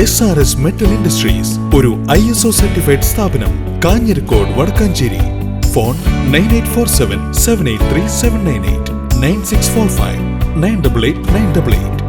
S R S metal industries ഒരു I S O certified സ്ഥാപനം Kanjirakode Vadakkanchery. Phone nine eight four seven seven eight three seven nine eight nine six four five nine double eight nine double eight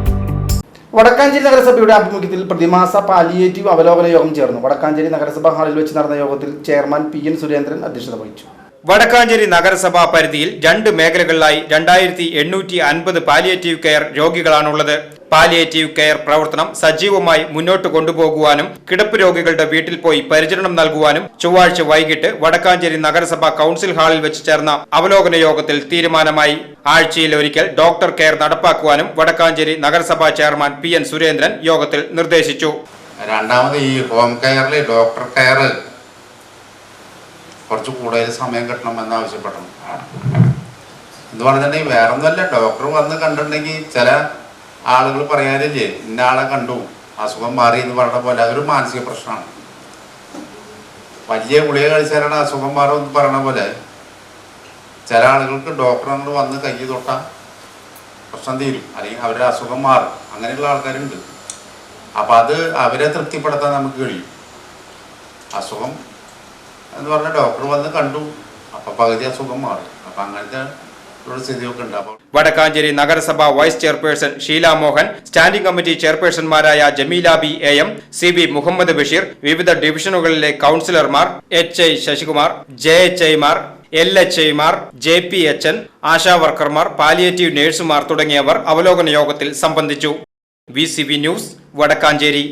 Vadakkanchery നഗരസഭയുടെ ആഭിമുഖ്യത്തിൽ പ്രതിമാസ palliative അവലോകന യോഗം ചേർന്നു. വടക്കാഞ്ചേരി നഗരസഭാ ഹാളിൽ വെച്ച് നടന്ന യോഗത്തിൽ ചെയർമാൻ പി എൻ സുരേന്ദ്രൻ അധ്യക്ഷത വഹിച്ചു. വടക്കാഞ്ചേരി നഗരസഭാ പരിധിയിൽ രണ്ട് മേഖലകളിലായി രണ്ടായിരത്തി എണ്ണൂറ്റി അൻപത് പാലിയേറ്റീവ് കെയർ രോഗികളാണുള്ളത്. പാലിയേറ്റീവ് കെയർ പ്രവർത്തനം സജീവമായി മുന്നോട്ട് കൊണ്ടുപോകുവാനും കിടപ്പ് രോഗികളുടെ വീട്ടിൽ പോയി പരിചരണം നൽകുവാനും ചൊവ്വാഴ്ച വൈകിട്ട് വടക്കാഞ്ചേരി നഗരസഭാ കൌൺസിൽ ഹാളിൽ വെച്ച് ചേർന്ന അവലോകന യോഗത്തിൽ തീരുമാനമായി. ആഴ്ചയിൽ ഒരിക്കൽ ഡോക്ടർ കെയർ നടപ്പാക്കുവാനും വടക്കാഞ്ചേരി നഗരസഭാ ചെയർമാൻ പി എൻ സുരേന്ദ്രൻ യോഗത്തിൽ നിർദ്ദേശിച്ചു. രണ്ടാമത് ഈ ഹോം കെയറിൽ ഡോക്ടർ കെയർ കുറച്ച് കൂടുതൽ സമയം കിട്ടണമെന്ന് ആവശ്യപ്പെടണം എന്ന് പറഞ്ഞിട്ടുണ്ടെങ്കിൽ വേറെ ഒന്നുമല്ല ഡോക്ടർ വന്ന് കണ്ടിട്ടുണ്ടെങ്കിൽ ചില ആളുകൾ പറയാനില്ലേ ഇന്ന ആളെ കണ്ടു അസുഖം മാറി എന്ന് പറഞ്ഞ പോലെ അതൊരു മാനസിക പ്രശ്നമാണ്. വലിയ ഗുളിക കഴിച്ചാലാണ് അസുഖം മാറും എന്ന് പറയണ പോലെ ചില ആളുകൾക്ക് ഡോക്ടർ വന്ന് കൈ തൊട്ട പ്രശ്നം തീരും. അല്ലെങ്കിൽ അവരുടെ അസുഖം മാറും. അങ്ങനെയുള്ള ആൾക്കാരുണ്ട്. അപ്പം അത് അവരെ തൃപ്തിപ്പെടുത്താൻ നമുക്ക് കഴിയും. അസുഖം എന്ന് പറഞ്ഞ ഡോക്ടർ വന്ന് കണ്ടു. അപ്പം പകുതി അസുഖം മാറി. അപ്പം അങ്ങനത്തെ വടക്കാഞ്ചേരി നഗരസഭ vice chairperson Sheela Mohan standing committee ചെയർപേഴ്സൺമാരായ Jameela B A M C B Muhammad Basheer വിവിധ ഡിവിഷനുകളിലെ കൌൺസിലർമാർ H I Sasikumar J H ഐമാർ L H ഐമാർ J P H N ASHA വർക്കർമാർ palliative നഴ്സുമാർ തുടങ്ങിയവർ അവലോകന യോഗത്തിൽ സംബന്ധിച്ചു. V news Vadakkanchery.